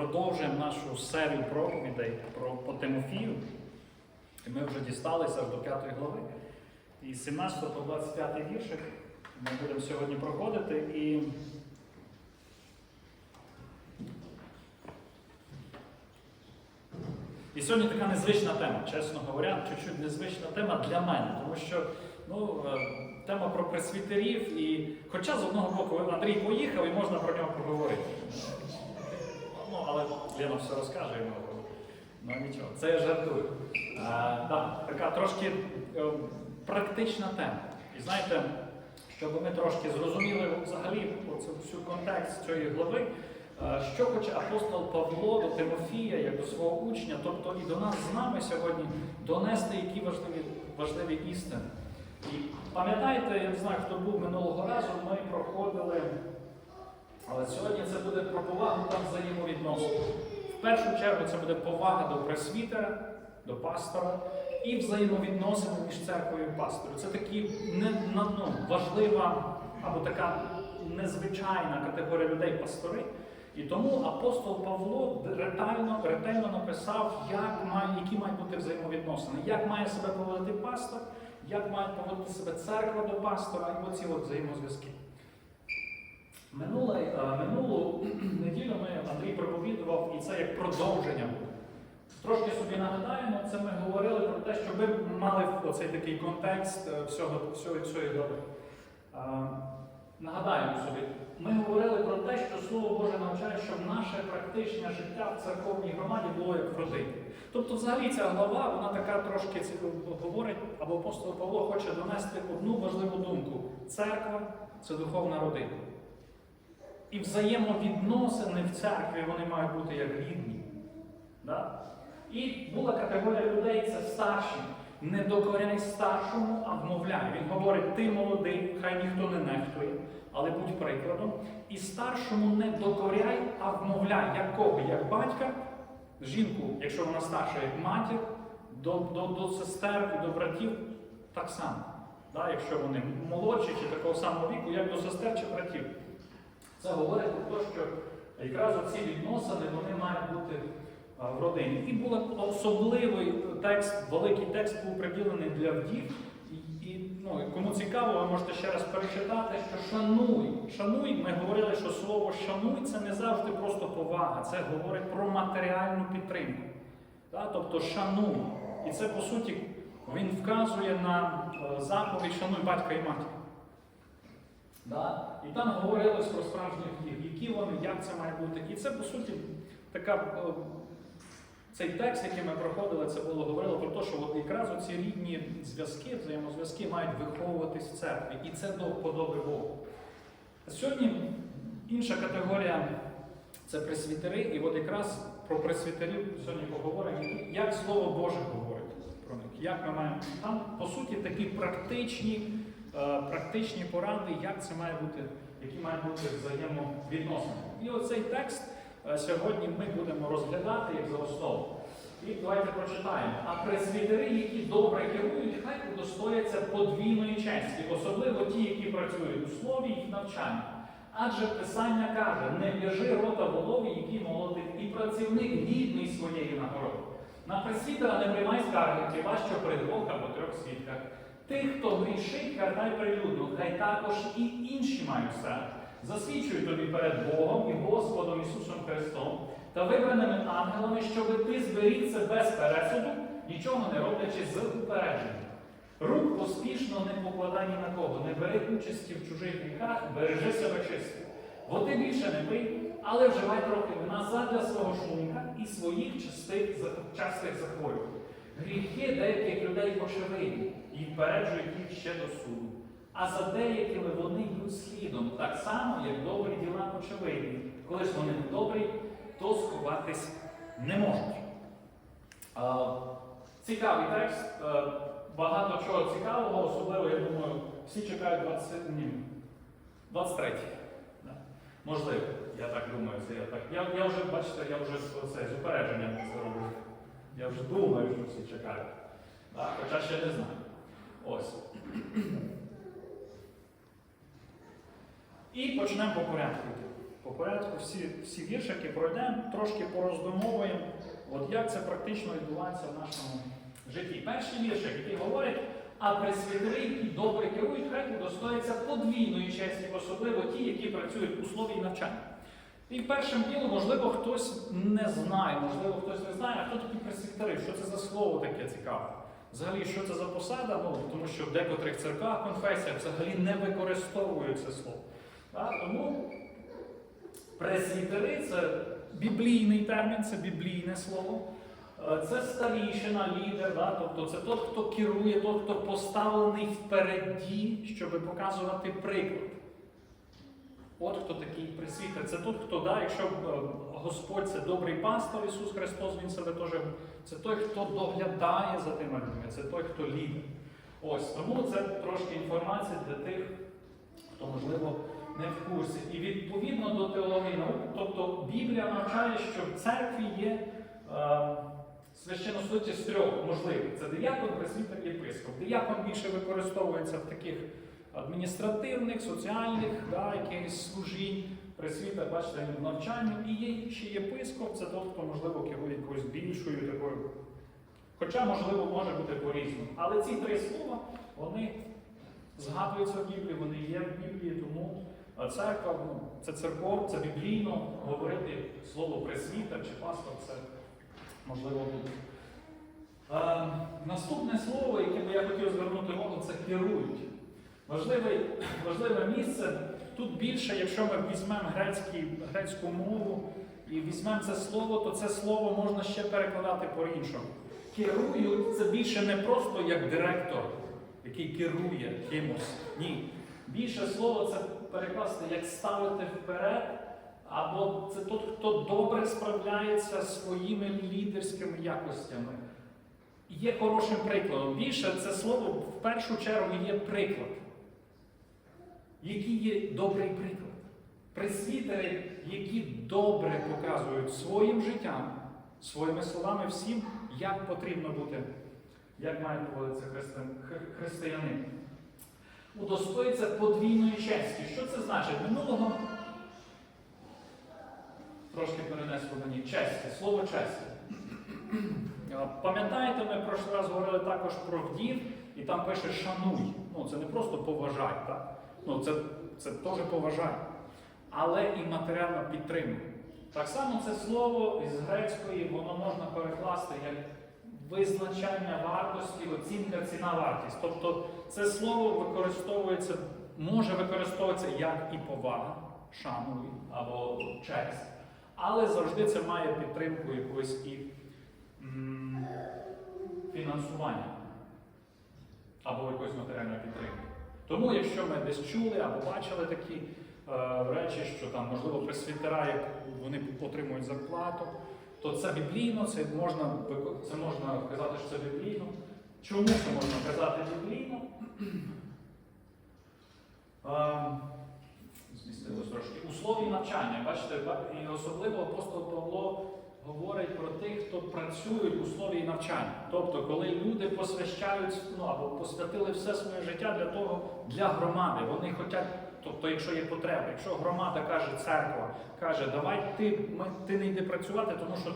продовжуємо нашу серію проповідей про по Тимофію. І ми вже дісталися до 5 глави. І з 17 по 25 віршик ми будемо сьогодні проходити. І І сьогодні така незвична тема, чесно говоря, чуть-чуть незвична тема для мене, тому що ну, е, тема про пресвітерів, і хоча з одного боку Андрій поїхав і можна про нього поговорити. Ну, але Лена все розкаже йому. Ну нічого, це я жартую. А, да, така трошки е, практична тема. І знаєте, щоб ми трошки зрозуміли взагалі всю контекст цієї глави. Е, Що хоче апостол Павло до Тимофія, як до свого учня, тобто і до нас з нами сьогодні донести які важливі, важливі істини. І пам'ятаєте, я не знаю, хто був минулого разу, ми проходили, але сьогодні це буде про повагу та взаємовідносин. В першу чергу це буде повага до пресвітера, до пастора і взаємовідносини між церквою і пастором. Це такі не, ну, важлива або така незвичайна категорія людей пастори. І тому апостол Павло ретельно, ретельно написав, як має, які мають бути взаємовідносини, як має себе поводити пастор, як має поводити себе церква до пастора, і оці от взаємозв'язки. Минуле, е, минулу неділю ми Андрій проповідував, і це як продовження. Трошки собі нагадаємо, це ми говорили про те, що ви мали оцей такий контекст е, всього, всього цієї. Е, Нагадаємо собі, ми говорили про те, що Слово Боже навчає, щоб наше практичне життя в церковній громаді було як в родині. Тобто, взагалі, ця глава, вона така трошки говорить, або апостол Павло хоче донести одну важливу думку: церква це духовна родина. І взаємовідносини в церкві вони мають бути як рідні. Да? І була категорія людей це старші. Не докоряй старшому, а вмовляй. Він говорить, ти молодий, хай ніхто не нехтує, але будь прикладом. І старшому не докоряй, а вмовляй. Як кого? Як батька, жінку, якщо вона старша, як матір, до, до, до сестер і до братів так само. Да? Якщо вони молодші чи такого самого віку, як до сестер чи братів. Це говорить про те, що якраз оці відносини вони мають бути в родині. І був особливий текст, великий текст був приділений для вдів. І, ну, кому цікаво, ви можете ще раз перечитати, що шануй. Шануй, ми говорили, що слово шануй це не завжди просто повага, це говорить про матеріальну підтримку. Да? Тобто шануй. І це по суті він вказує на е, заповідь шануй батька і матір. Да? І там говорилось про справжніх вдів, які вони, як це має бути. І це, по суті, така, е, цей текст, який ми проходили, це було говорило про те, що от якраз оці рідні зв'язки, взаємозв'язки мають виховуватись в церкві. І це до вподоби Богу. А Сьогодні інша категорія це пресвітери, і от якраз про пресвітерів сьогодні поговоримо, як Слово Боже говорить про них, як ми маємо. Там, по суті, такі практичні, практичні поради, як це має бути, які мають бути взаємовідносини. І оцей текст е, сьогодні ми будемо розглядати як за основу. І давайте прочитаємо. А пресвітери, які добре керують, хай удостояться подвійної честі, особливо ті, які працюють у слові і навчанні. Адже Писання каже: не в'яжи рота голові, який молотить, і працівник гідний своєї нагороди. На пресвітера не приймай скарги, хіба що при двох або трьох свідках. Тих, хто грішить, картай прилюдно, хай також і інші мають страх. Засвідчую тобі перед Богом і Господом Ісусом Христом та вибраними ангелами, щоби ти зберіг це без пересуду, нічого не роблячи з упередженням. Рук поспішно не покладай ні на кого, не бери участі в чужих гріхах, бережи себе чисто. Води більше не пий, але вживай трохи вина задля свого шлунка і своїх частих захворювань. Гріхи деяких людей очевидні і впереджують їх ще до суду. А за деякими вони йдуть слідом, так само, як добрі діла очевидні. Коли ж вони добрі, то сховатись не можуть. А, Цікавий текст. Е, Багато чого цікавого, особливо, я думаю, всі чекають 20, ні, 23. Да. Можливо, я так думаю, це я так. Я, я вже, бачите, я вже це, з упередженням це роблю. Я вже думаю, що всі чекають. Да, хоча ще не знаю. Ось. І почнемо по порядку. По по порядку всі, всі віршики пройдемо, трошки пороздумовуємо, от як це практично відбувається в нашому житті. Перший віршик, який говорить, а пресвітери, які добре керують, хай удостоїться подвійної честі, особливо ті, які працюють у слові і навчанні. І першим ділом, можливо, хтось не знає, можливо, хтось не знає, а хто такі пресвітери, що це за слово таке цікаве. Взагалі, що це за посада? Ну, тому що в декотрих церквах, конфесіях взагалі не використовують це слово. Так? Тому пресвітери це біблійний термін, це біблійне слово. Е, Це старішина, лідер, да? тобто це той, хто керує, той, хто поставлений впереді, щоб показувати приклад. От хто такий присвітер. Це той, хто, да, якщо е, Господь це добрий пастор Ісус Христос, Він себе теж. Це той, хто доглядає за тими людьми, це той, хто лідер. Ось тому це трошки інформація для тих, хто, можливо, не в курсі. І відповідно до теології наук, тобто Біблія навчає, що в церкві є е, священнослужитель з трьох можливих. Це диякон, пресвітер, єпископ. Диякон більше використовується в таких адміністративних, соціальних, да, якихось служінь. Пресвітер, бачите, навчанні. І є ще єпископ, це той, хто, можливо, керує якоюсь більшою такою. Хоча, можливо, може бути по-різному. Але ці три слова, вони згадуються в Біблії, вони є в Біблії, тому церква, ну, це церков, це біблійно говорити слово пресвітер чи пастор, це можливо буде. Е, наступне слово, яке би я хотів звернути увагу, це керують. Важливе, важливе місце. Тут більше, якщо ми візьмемо грецьку мову і візьмемо це слово, то це слово можна ще перекладати по-іншому. Керують це більше не просто як директор, який керує кимось. Ні. Більше слово це перекласти як ставити вперед, або це той, хто добре справляється своїми лідерськими якостями. Є хорошим прикладом. Більше це слово в першу чергу є приклад. Який є добрий приклад? Пресвітери, які добре показують своїм життям, своїми словами всім, як потрібно бути, як має поводитися христи- хри- християнин. Удостоїться подвійної честі. Що це значить? Минулого трошки перенесло мені честі, слово честі. Пам'ятаєте, ми прошлий раз говорили також про вдів, і там пише шануй. Ну, це не просто поважай, так? Ну, це, це теж поважай, але і матеріально підтримуй. Так само це слово із грецької, воно можна перекласти як визначання вартості, оцінка ціна вартість. Тобто це слово використовується, може використовуватися як і повага, шануй або честь, але завжди це має підтримку якогось і фінансування або якоїсь матеріальної підтримки. Тому, якщо ми десь чули або бачили такі е, речі, що там, можливо, пресвітера, як вони отримують зарплату, то це біблійно, це можна, це можна казати, що це біблійно. Чому це можна казати біблійно? Ем, Змістилось трошки. У слові навчання, бачите, і особливо апостол Павло говорить про тих, хто працюють у слові навчання. Тобто, коли люди посвящають ну, або посвятили все своє життя для того, для громади. Вони хочуть, тобто, якщо є потреба, якщо громада каже, церква каже, давай ти, ми, ти не йди працювати, тому що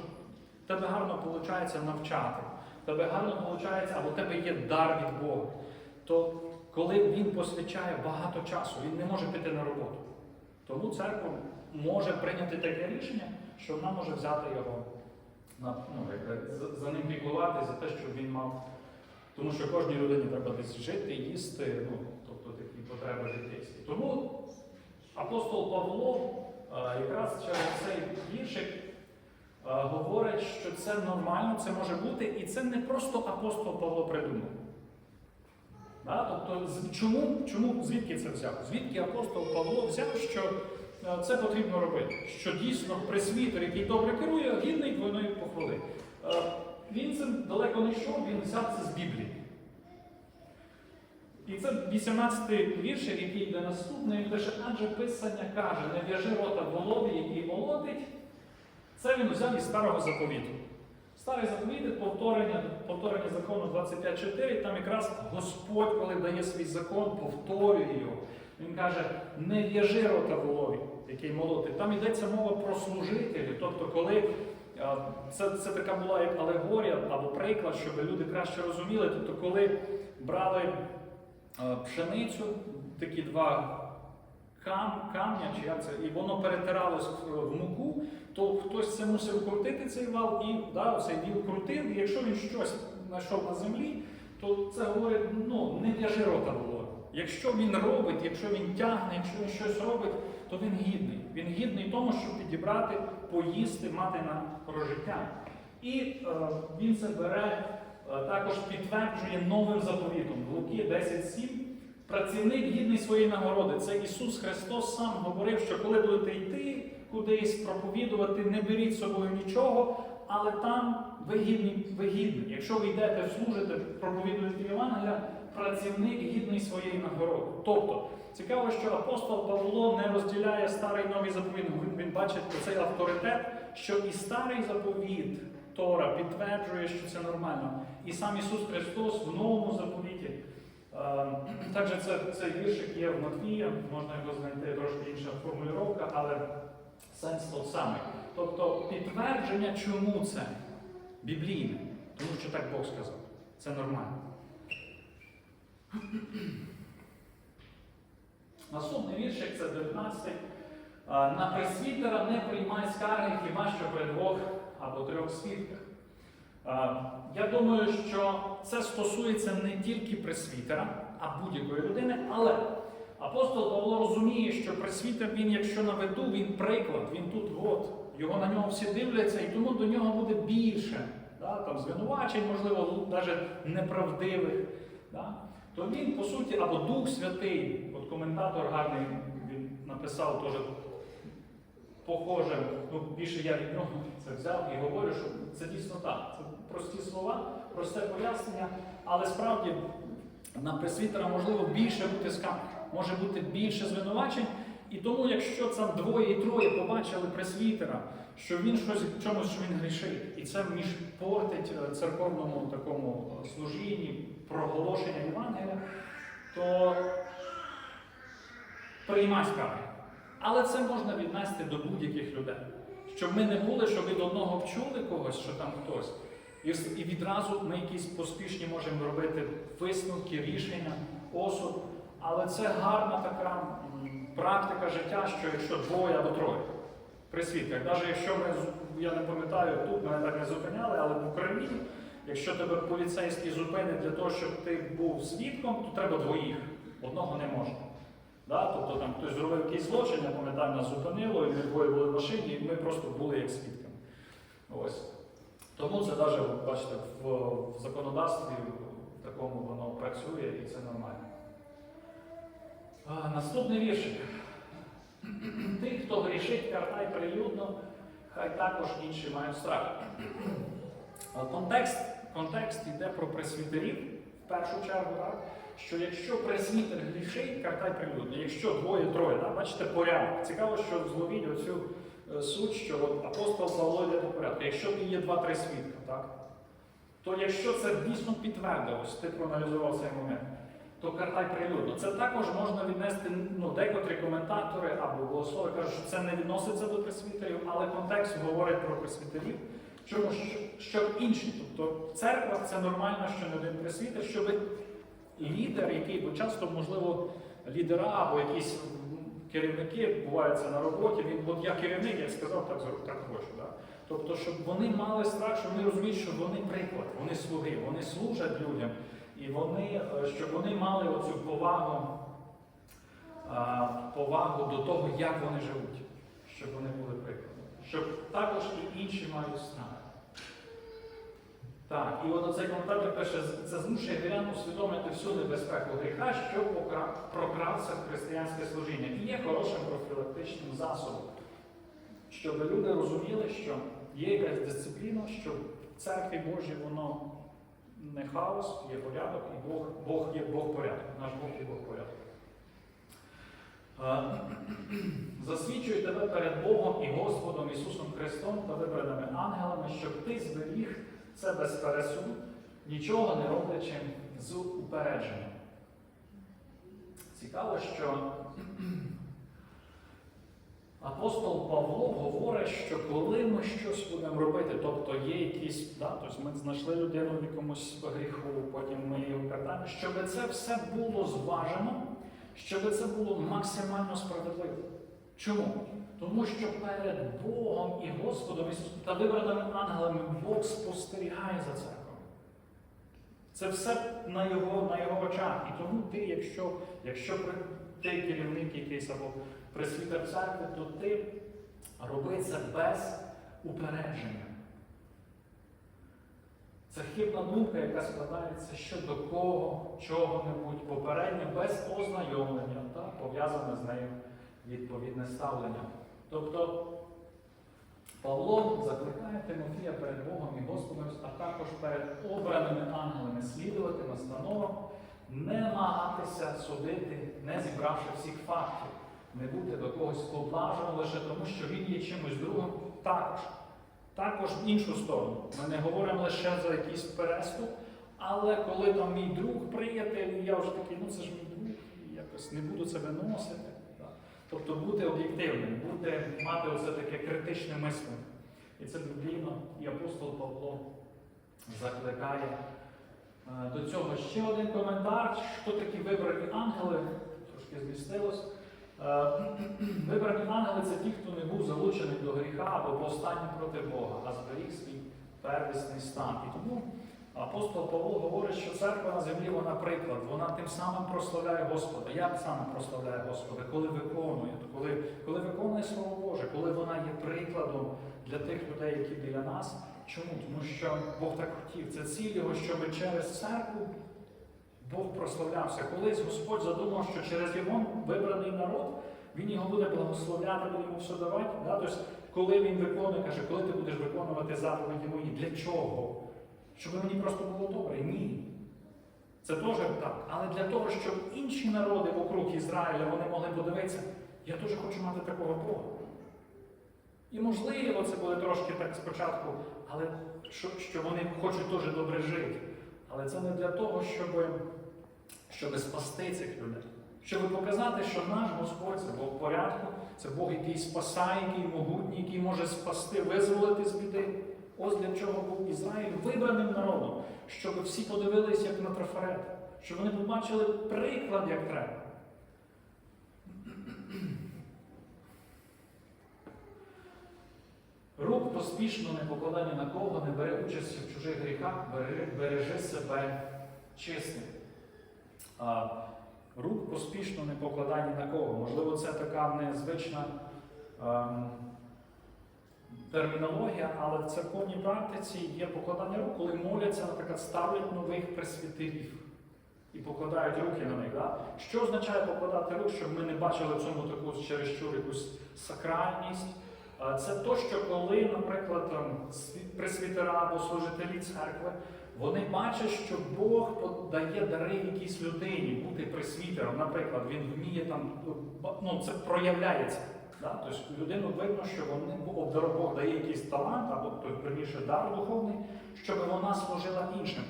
тебе гарно виходить навчати, тебе гарно виходить, або тебе є дар від Бога. То коли він посвячає багато часу, він не може піти на роботу. Тому церква може прийняти таке рішення, що вона може взяти його ну, за, ним піклувати, за те, щоб він мав. Тому що кожній людині треба десь жити, їсти, ну, тобто такі потреби життєвські. Тому апостол Павло е, якраз через цей віршик е, говорить, що це нормально, це може бути, і це не просто апостол Павло придумав. Да? Тобто, чому, чому, звідки це взяв? Звідки апостол Павло взяв, що це потрібно робити? Що дійсно пресвітер, який добре керує, гідний двойної похвали. Е, Він це далеко не йшов, він взяв це з Біблії. І це 18-й віршик, який йде наступний, пише, адже писання каже, не в'яжи рота волові, який молодить. Це він взяв із старого заповіту. Старий заповіт, повторення, повторення закону 25.4, там якраз Господь, коли дає свій закон, повторює його. Він каже, не в'яжи рота волові. Який молотить. Там йдеться мова про служителів. Тобто, коли це, це така була як алегорія або приклад, щоб люди краще розуміли. Тобто, коли брали пшеницю, такі два кам, камня, чи як це, і воно перетиралось в, в муку, то хтось це мусив крутити цей вал, і да, цей віл крутив, і якщо він щось знайшов на землі, то це говорить, ну, не для жирота було. Якщо він робить, якщо він тягне, якщо він щось робить, то він гідний. Він гідний тому, щоб підібрати, поїсти, мати на прожиття. І е, він це бере, е, також підтверджує новим заповітом. Луки 10.7. Працівник гідний своєї нагороди. Це Ісус Христос сам говорив, що коли будете йти кудись проповідувати, не беріть з собою нічого, але там ви гідні, ви гідні. Якщо ви йдете служите, проповідуєте Євангелія, працівник гідний своєї нагороди. Тобто, цікаво, що апостол Павло не розділяє старий новий заповіт. Він, бачить цей авторитет, що і старий заповіт Тора підтверджує, що це нормально. І сам Ісус Христос в новому заповіті. Також це, цей віршик є в Матвія, можна його знайти трошки інша формулювання, але сенс тот самий. Тобто підтвердження, чому це біблійне, тому що так Бог сказав. Це нормально. Наступний віршик це 19. На пресвітера не приймай скарги хіба що при двох або трьох свідках. Я думаю, що це стосується не тільки пресвітера, а будь-якої людини, але апостол Павло розуміє, що пресвітер, він, якщо на виду, він приклад, він тут, от, його на нього всі дивляться, і тому до нього буде більше да, там, звинувачень, можливо, навіть неправдивих. Да, то він, по суті, або Дух Святий, от коментатор гарний він написав теж похоже, ну більше я від нього це взяв і говорю, що це дійсно так. Це прості слова, просте пояснення, але справді на пресвітера можливо більше бути скарг, може бути більше звинувачень. І тому, якщо там двоє і троє побачили пресвітера, що він щось чомусь що він грішить, і це між портить е, церковному такому е, служінні, проголошення Євангелія, то приймай скарги. Але це можна віднести до будь-яких людей. Щоб ми не були, що від одного вчули когось, що там хтось, і відразу ми якісь поспішні можемо робити висновки, рішення, осуд. Але це гарна така практика життя, що якщо двоє або троє при свідках, навіть якщо ми, я не пам'ятаю, тут мене так не зупиняли, але в Україні, якщо тебе поліцейський зупинить для того, щоб ти був свідком, то треба двоїх. Одного не можна. Да? Тобто там хтось зробив якийсь злочин, я пам'ятаю, нас зупинило, і ми двоє були в машині, і ми просто були як свідками. Ось. Тому це навіть, бачите, в, в законодавстві в такому воно працює і це нормально. А, наступний віршик. Тих, хто грішить, картай прилюдно, хай також інші мають страх. Контекст, контекст йде про пресвітерів в першу чергу, так? що якщо пресвітер грішить, картай прилюдно. Якщо двоє-троє, так? бачите, порядок. Цікаво, що зловіть оцю е, суть, що от апостол Павло йде по порядку. Якщо ти є два-три свідка, так? то якщо це дійсно підтвердилось, ти проаналізував цей момент, то картай прилюдно. Це також можна віднести, ну, декотрі коментатори або богослови кажуть, що це не відноситься до пресвітерів, але контекст говорить про пресвітерів. Чому Що- щоб інші, тобто в церквах це нормально, що не один пресвітер, щоб лідер, який, бо часто, можливо, лідера або якісь керівники бувають це на роботі, він, от я керівник, я сказав, так, так хочу. Да? Тобто, щоб вони мали страх, щоб вони розуміють, що вони приклад, вони слуги, вони служать людям, і вони, е, щоб вони мали оцю повагу, повагу до того, як вони живуть, щоб вони були прикладом. Щоб також і інші мають страх. Так, і от оцей коментатор пише, це змушує вірян усвідомити всю небезпеку гріха, що прокрався в християнське служіння. І є хорошим профілактичним засобом, щоб люди розуміли, що є якась дисципліна, що в церкві Божій воно не хаос, є порядок, і Бог, Бог є Бог порядок. Наш Бог є Бог порядок. Засвідчую тебе перед Богом і Господом Ісусом Христом та вибраними ангелами, щоб ти зберіг це без пересуду, нічого не роблячи з упередженням. Цікаво, що апостол Павло говорить, що коли ми щось будемо робити, тобто є якісь, да, тобто ми знайшли людину в якомусь гріху, потім ми його катаємо, щоб це все було зважено, щоб це було максимально справедливо. Чому? Тому що перед Богом і Господом та вибраними ангелами Бог спостерігає за церквою. Це все на його, на його очах. І тому ти, якщо, якщо ти керівник якийсь або присвітер церкви, то ти роби це без упередження. Це хибна думка, яка складається щодо кого, чого-небудь попередньо, без ознайомлення, та, пов'язане з нею відповідне ставлення. Тобто Павло закликає Тимофія перед Богом і Господом, а також перед обраними ангелами слідувати настановам, не намагатися судити, не зібравши всіх фактів, не бути до когось поблаженим лише тому, що він є чимось другим, також. Також в іншу сторону. Ми не говоримо лише за якийсь переступ, але коли там мій друг, приятель, я вже такий, ну це ж мій друг, якось не буду це виносити. Тобто бути об'єктивним, бути, мати оце таке критичне мислення. І це біблійно, і апостол Павло закликає е, до цього. Ще один коментар, що такі вибрані ангели, трошки змістилось. Е, Вибрані ангели це ті, хто не був залучений до гріха або повстання проти Бога, а зберіг свій первісний стан. І тому апостол Павло говорить, що церква на землі вона приклад, вона тим самим прославляє Господа. Як саме прославляє Господа? Коли виконує, коли, коли виконує Слово Боже, коли вона є прикладом для тих людей, які біля нас. Чому? Тому що Бог так хотів. Це ціль його, щоб через церкву Бог прославлявся. Колись Господь задумав, що через його вибраний народ він його буде благословляти, буде йому все давати. Да? Тобто, коли він виконує, каже, коли ти будеш виконувати заповіді мої, для чого? Щоб мені просто було добре? Ні. Це теж так. Але для того, щоб інші народи вокруг Ізраїля вони могли подивитися, я теж хочу мати такого Бога. І можливо, це буде трошки так спочатку, але що, що вони хочуть теж добре жити. Але це не для того, щоб, щоб спасти цих людей. Щоб показати, що наш Господь це Бог порядку, це Бог, який спасає, який могутній, який може спасти, визволити з біди. Ось для чого був Ізраїль вибраним народом, щоб всі подивилися, як на трафарет, щоб вони побачили приклад, як треба. Рук поспішно не покладання на кого, не бере участі в чужих гріхах, бережи, себе чистим. Рук поспішно не покладання на кого. Можливо, це така незвична ем, термінологія, але в церковній практиці є покладання рук, коли моляться, наприклад, ставлять нових пресвітерів і покладають руки на них. Да? Що означає покладати рук, щоб ми не бачили в цьому таку чересчур якусь сакральність? Це то, що коли, наприклад, пресвітера або служителі церкви, вони бачать, що Бог дає дари якійсь людині бути пресвітером. Наприклад, він вміє там, ну це проявляється. Да? Тобто людину видно, що вони обдар- Бог дає якийсь талант, або тобто, верніше дар духовний, щоб вона служила іншим.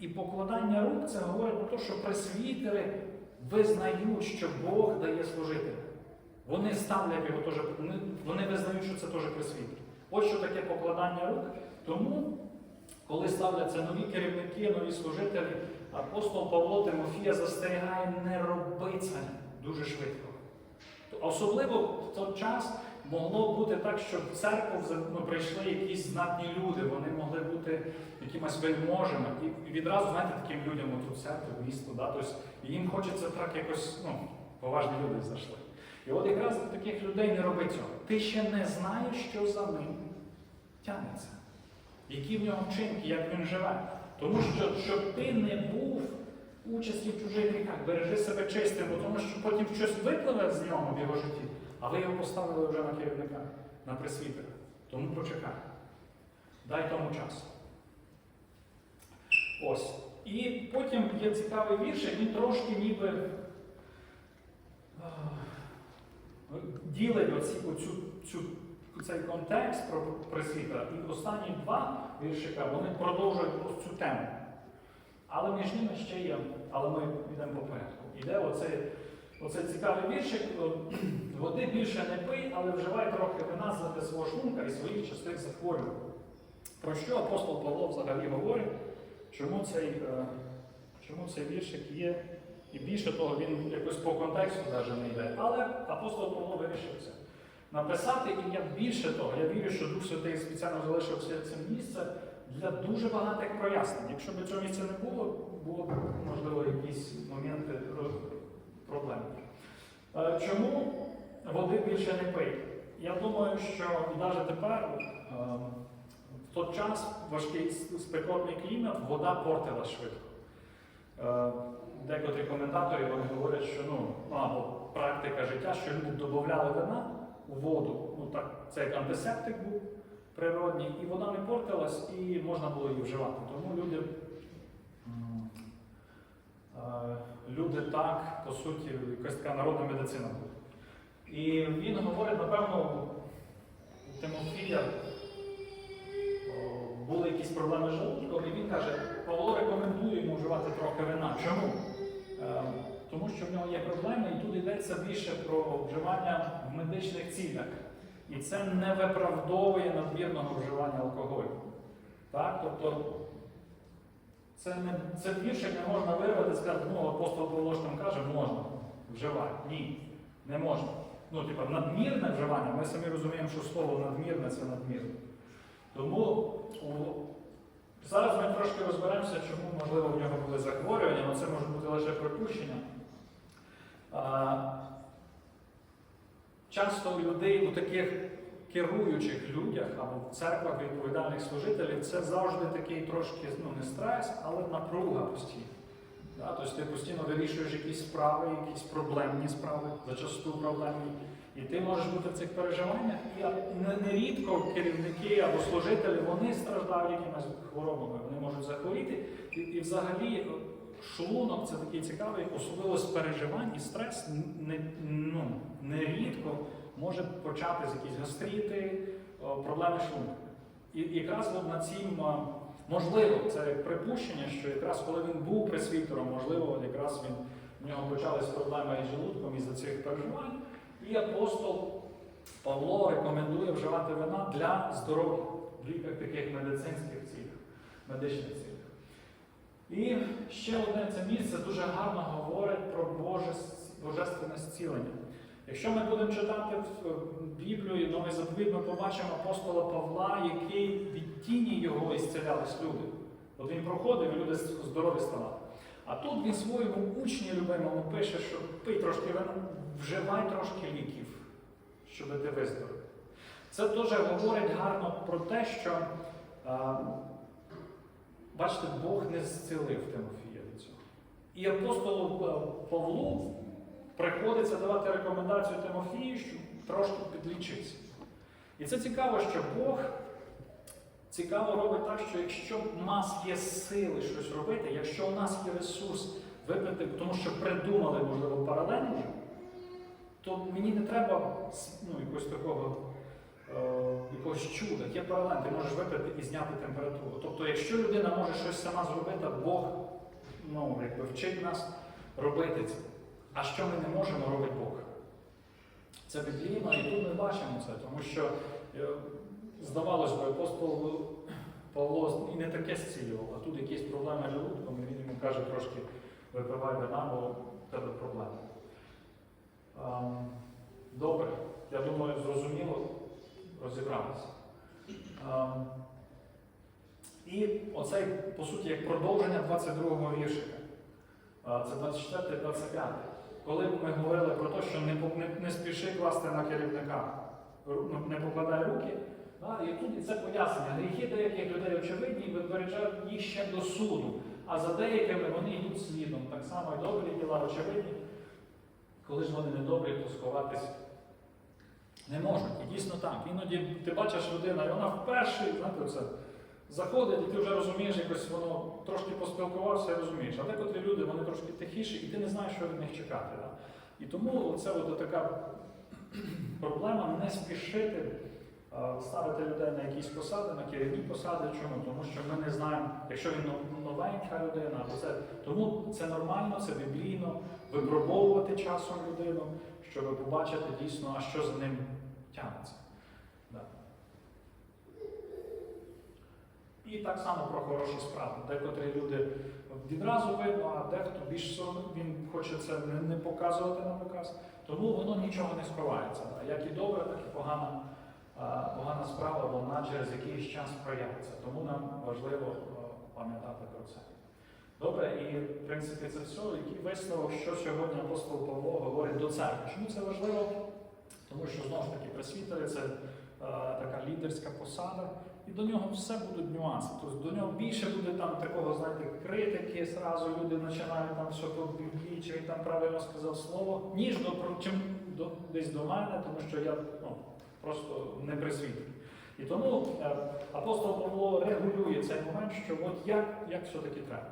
І покладання рук це говорить про те, що пресвітери визнають, що Бог дає служителя. Вони ставлять його теж, вони, визнають, що це теж присвітер. Ось що таке покладання рук. Тому, коли ставляться нові керівники, нові служителі, апостол Павло Тимофія застерігає не роби це дуже швидко. Особливо в той час могло бути так, що в церкву ну, прийшли якісь знатні люди, вони могли бути якимось вельможами. І відразу, знаєте, таким людям отут церкву, місто, да? тобто їм хочеться так якось, ну, поважні люди зайшли. І от якраз до таких людей не роби цього. Ти ще не знаєш, що за ним тягнеться, які в нього вчинки, як він живе. Тому що щоб ти не був участі в чужих гріхах, бережи себе чистим, бо тому що потім щось випливе з нього в його житті, а ви його поставили вже на керівника, на присвітера. Тому почекай. Дай тому часу. Ось. І потім є цікавий вірш, він трошки ніби е, ділить оці, оцю, цю, цей контекст про присвітера. І останні два віршика вони продовжують ось цю тему. Але між ними ще є, але ми йдемо по порядку. Іде оцей, Оце цікавий віршик. Води більше не пий, але вживай трохи вина заради свого шлунка і своїх частих захворювань. Про що апостол Павло взагалі говорить? Чому цей, е, чому цей віршик є? І більше того, він якось по контексту навіть не йде. Але апостол Павло вирішив це. Написати, і я більше того, я вірю, що Дух Святий спеціально залишив це, це місце для дуже багатих прояснень. Якщо б цього місця не було, було б, можливо, якісь моменти роз- проблем. Е, Чому води більше не пий? Я думаю, що навіть тепер, е, в той час, важкий спекотний клімат, вода портила швидко. Е, Декотрі коментаторі вони говорять, що ну, або практика життя, що люди додавали вина у воду. Ну так, це як антисептик був природній, і вода не портилась, і можна було її вживати. Тому люди, е, люди так, по суті, якась така народна медицина була. І він говорить, напевно, у Тимофія були якісь проблеми з желудком, і він каже, Павло рекомендує йому вживати трохи вина. Чому? Е, Тому що в нього є проблеми, і тут йдеться більше про вживання в медичних цілях. І це не виправдовує надмірного вживання алкоголю. Так? Тобто це, не, це більше не можна вирвати і сказати, ну апостол Павло там каже, можна вживати. Ні, не можна. Ну, типа, надмірне вживання, ми самі розуміємо, що слово надмірне це надмірне. Тому у... зараз ми трошки розберемося, чому, можливо, в нього були захворювання, але це може бути лише припущення. Часто у людей, у таких керуючих людях або в церквах відповідальних служителів, це завжди такий трошки ну, не стрес, але напруга постійна. Да? Тобто ти постійно вирішуєш якісь справи, якісь проблемні справи, зачасту проблемні. І ти можеш бути в цих переживаннях, і нерідко керівники або служителі вони страждають якимись хворобами, вони можуть захворіти. І, і взагалі шлунок це такий цікавий, особливо з переживань і стрес не, ну, нерідко може почати з якісь гастрити, о, проблеми шлунка. І якраз от на цім, можливо, це припущення, що якраз коли він був пресвітером, можливо, якраз він, в нього почались проблеми із желудком із-за цих переживань. І апостол Павло рекомендує вживати вина для здоров'я, в таких медицинських цілях, медичних цілях. І ще одне це місце дуже гарно говорить про Боже, божественне зцілення. Якщо ми будемо читати е, Біблію, Новий заповіт, ми побачимо апостола Павла, який від тіні його ісцелялись люди. От він проходив, і люди здорові ставали. А тут він своєму учні любимому пише, що пий трошки вина, вживай трошки ліків, щоб ти виздоровив. Це теж говорить гарно про те, що, а, бачите, Бог не зцілив Тимофія від цього. І апостолу е, Павлу приходиться давати рекомендацію Тимофію, щоб трошки підлічитися. І це цікаво, що Бог цікаво робить так, що якщо в нас є сили щось робити, якщо у нас є ресурс випити, тому що придумали, можливо, паралельно, то мені не треба ну, якогось такого якогось чуда. Є паралель, ти можеш випити і зняти температуру. Тобто, якщо людина може щось сама зробити, Бог ну, якби вчить нас робити це. А що ми не можемо, робить Бог. Це біблійно, і тут ми бачимо це, тому що, е, здавалось би, апостол Павло і не таке зцілював, а тут якісь проблеми желудком, і він йому каже трошки випивай вина, бо в тебе проблеми. Ем, Добре, я думаю, зрозуміло розібралися. Ем, І оцей, по суті, як продовження 22-го віршика. Це 24 25 Коли ми говорили про те, що не, не, спіши класти на керівника, ну, не покладай руки. І тут і це пояснення. Гріхи деяких людей очевидні, випереджають їх ще до суду. А за деякими вони йдуть слідом. Так само і добрі діла очевидні. Коли ж вони недобрі, то сховатись не можуть. І дійсно так. Іноді ти бачиш людина, і вона вперше, знаєте, це заходить, і ти вже розумієш, якось воно трошки поспілкувався і розумієш. А декотрі люди вони трошки тихіші, і ти не знаєш, що від них чекати. Да? І тому це от така проблема не спішити ставити людей на якісь посади, на керівні посади. Чому? Тому що ми не знаємо, якщо він новенька людина, або це тому це нормально, це біблійно випробовувати часом людину, щоб побачити дійсно, а що за ним тягнеться. І так само про хороші справи. Декотрі люди відразу видно, а дехто більш він хоче це не, показувати на показ. Тому воно нічого не сховається. Як і добре, так і погана, а, погана справа, вона через якийсь час проявиться. Тому нам важливо пам'ятати про це. Добре, і в принципі це все. Який висновок, що сьогодні апостол Павло говорить до церкви? Чому це важливо? Тому що знову ж таки пресвітери це е, така лідерська посада, і до нього все будуть нюанси. Тобто до нього більше буде там такого, знаєте, критики, зразу люди починають там все чи він там правильно сказав слово, ніж до чим до десь до мене, тому що я просто не присвітив. І тому е, апостол Павло регулює цей момент, що от як, як все-таки треба.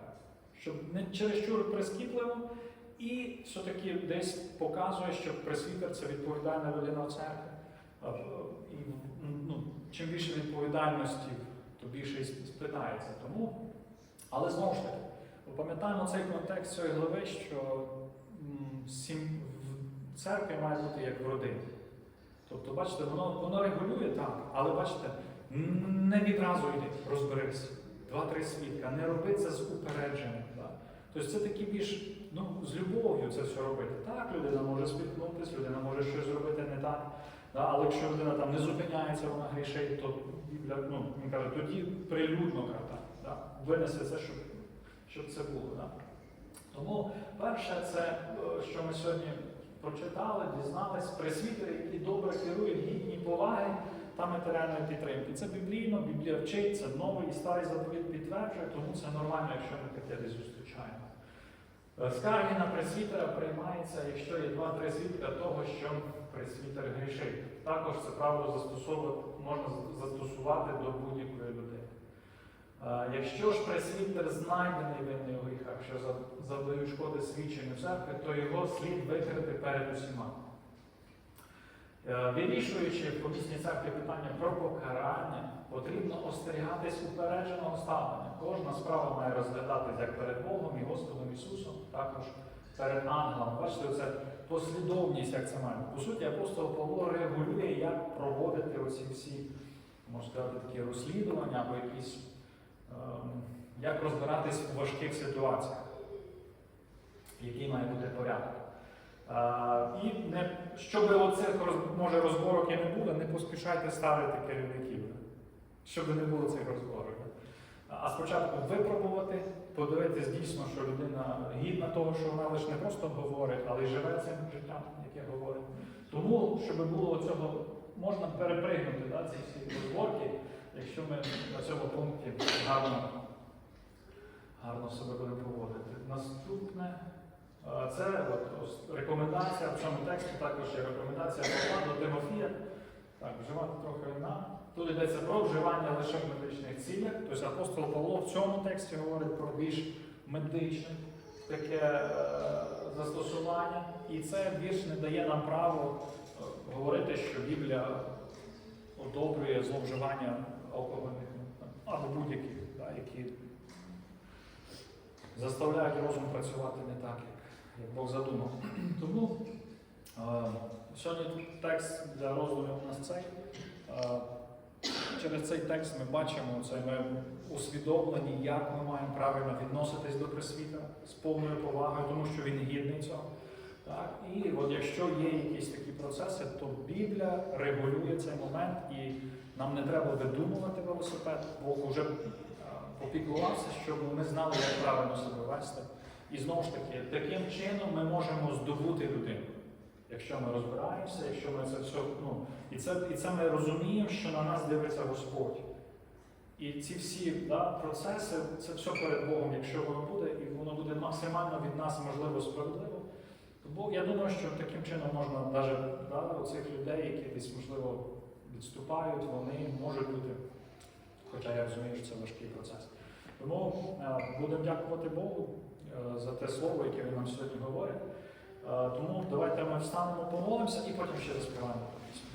Щоб не чересчур прискіпливо, і все-таки десь показує, що пресвітер це відповідальна людина е, І ну, чим більше відповідальності, то більше спитається. Тому, але знову ж таки, пам'ятаємо цей контекст цієї глави, що сім, в церкві має бути як в родині. Тобто, бачите, воно, воно регулює так, але бачите, не відразу йди, розберись. Два-три свідка, не роби це з упередженням. Да? Тобто це такі більш ну, з любов'ю це все робити. Так, людина може спіткнутися, людина може щось зробити не так. Да? Але якщо людина там не зупиняється, вона грішить, то ну, він каже, тоді прилюдно карта. Винесе це, щоб, щоб це було. Да? Тому перше, це е, що ми сьогодні прочитали, дізнались, пресвітери, які добре керують, гідні поваги та матеріальної підтримки. Це біблійно, Біблія вчить, це новий і старий заповіт підтверджує, тому це нормально, якщо ми таке десь зустрічаємо. Е, Скарги на пресвітера приймається, якщо є два-три свідка того, що пресвітер грішить. Також це застосовувати, можна застосувати до будь-якої людини. Якщо ж пресвітер знайдений винний у гріхах, що за- завдають шкоди свідченню церкви, то його слід викрити перед усіма. Е, Вирішуючи в помісній церкві питання про покарання, потрібно остерігатись упередженого ставлення. Кожна справа має розглядатись як перед Богом і Господом Ісусом, також перед ангелом. Бачите, це послідовність, як це має. По суті, апостол Павло регулює, як проводити оці всі, можна сказати, такі розслідування або якісь, як розбиратись у важких ситуаціях, який має бути порядок. І не, щоб оцих може розборок і не було, не поспішайте ставити керівників, щоб не було цих розборок. А спочатку випробувати, подивитись дійсно, що людина гідна того, що вона лише не просто говорить, але й живе цим життям, яке говорить. Тому, щоб було цього, можна перепригнути да, ці всі розборки, якщо ми на цьому пункті гарно, гарно себе будемо поводити. Наступне. Це от, рекомендація в цьому тексті також є рекомендація Павла до Тимофія. Так, вживати трохи вина. Тут йдеться про вживання лише в медичних цілях. Тобто апостол Павло в цьому тексті говорить про більш медичне таке е, застосування. І це більш не дає нам право е, говорити, що Біблія одобрює зловживання алкогольних ну, або будь-яких, да, які заставляють розум працювати не так, як, Бог задумав. Тому е, сьогодні текст для роздумів у нас цей. Е, через цей текст ми бачимо це ми усвідомлені, як ми маємо правильно відноситись до пресвіта з повною повагою, тому що він гідний цього. Так? І от якщо є якісь такі процеси, то Біблія регулює цей момент, і нам не треба видумувати велосипед, Бог вже е, попіклувався, щоб ми знали, як правильно себе вести. І знову ж таки, таким чином ми можемо здобути людину. Якщо ми розбираємося, якщо ми це все. Ну, і, це, і це ми розуміємо, що на нас дивиться Господь. І ці всі да, процеси, це все перед Богом, якщо воно буде, і воно буде максимально від нас можливо справедливо. Бог, я думаю, що таким чином можна навіть да, оцих людей, які десь можливо відступають, вони можуть бути. Хоча я розумію, що це важкий процес. Тому е, будемо дякувати Богу е, за те слово, яке він нам сьогодні говорить. Е, Тому давайте ми встанемо, помолимося і потім ще пісню.